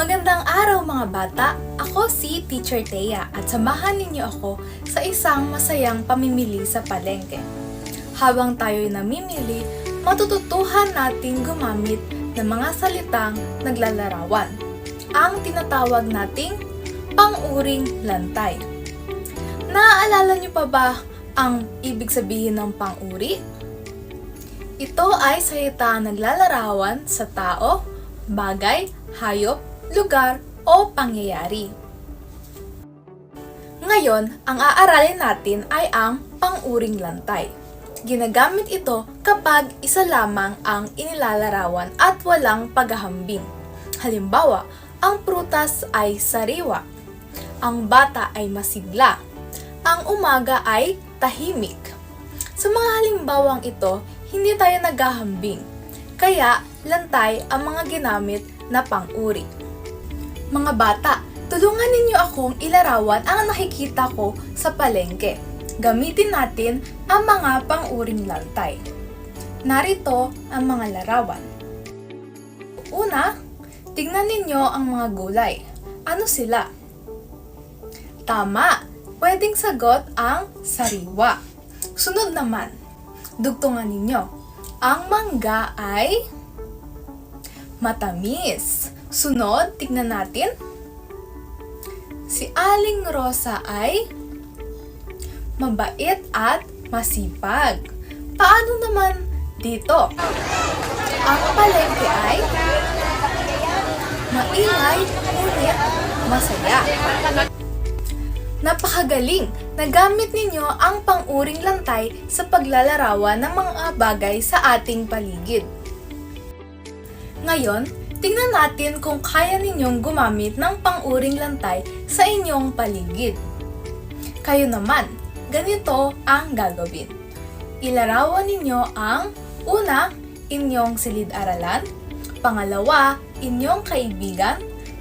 Magandang araw mga bata! Ako si Teacher Thea at samahan ninyo ako sa isang masayang pamimili sa palengke. Habang tayo'y namimili, matututuhan natin gumamit ng mga salitang naglalarawan. Ang tinatawag nating pang-uring lantay. Naaalala niyo pa ba ang ibig sabihin ng pang-uri? Ito ay salita naglalarawan sa tao, bagay, hayop, lugar, o pangyayari. Ngayon, ang aaralin natin ay ang pang-uring lantay. Ginagamit ito kapag isa lamang ang inilalarawan at walang paghahambing. Halimbawa, ang prutas ay sariwa, ang bata ay masigla, ang umaga ay tahimik. Sa mga halimbawang ito, hindi tayo naghahambing, kaya lantay ang mga ginamit na pang-uri. Mga bata, tulungan ninyo akong ilarawan ang nakikita ko sa palengke. Gamitin natin ang mga pang-uring lantay. Narito ang mga larawan. Una, tignan ninyo ang mga gulay. Ano sila? Tama! Pwedeng sagot ang sariwa. Sunod naman, dugtungan ninyo. Ang mangga ay matamis. Sunod, tignan natin. Si Aling Rosa ay mabait at masipag. Paano naman dito? Ang palengke ay maingay, ngunit masaya. Napakagaling! Nagamit ninyo ang pang-uring lantay sa paglalarawan ng mga bagay sa ating paligid. Ngayon, tingnan natin kung kaya ninyong gumamit ng pang-uring lantay sa inyong paligid. Kayo naman, ganito ang gagawin. Ilarawan ninyo ang una, inyong silid-aralan, pangalawa, inyong kaibigan,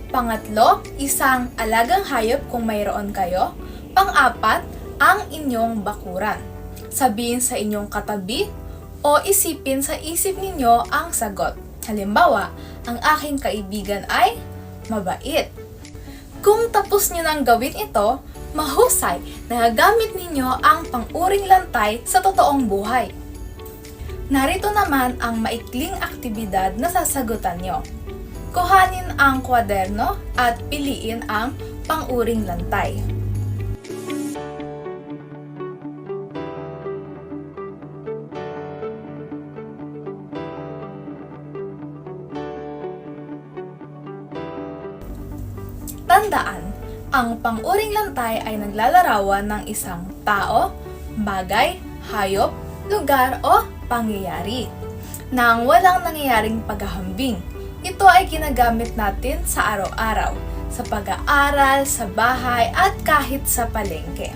Pangatlo, isang alagang hayop kung mayroon kayo. Pang-apat, ang inyong bakuran. Sabihin sa inyong katabi o isipin sa isip ninyo ang sagot. Halimbawa, ang aking kaibigan ay mabait. Kung tapos nyo nang gawin ito, mahusay na gagamit ninyo ang pang-uring lantay sa totoong buhay. Narito naman ang maikling aktibidad na sasagutan nyo. Kuhanin ang kwaderno at piliin ang pang-uring lantay. Tandaan, ang pang-uring lantay ay naglalarawan ng isang tao, bagay, hayop, lugar o pangyayari nang walang nangyayaring paghahambing. Ito ay ginagamit natin sa araw-araw, sa pag-aaral, sa bahay at kahit sa palengke.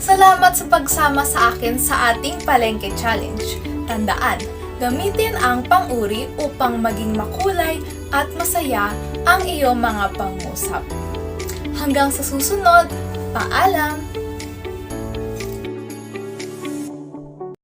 Salamat sa pagsama sa akin sa ating Palengke Challenge. Tandaan, gamitin ang pang-uri upang maging makulay at masaya ang iyong mga pangusap. Hanggang sa susunod, paalam!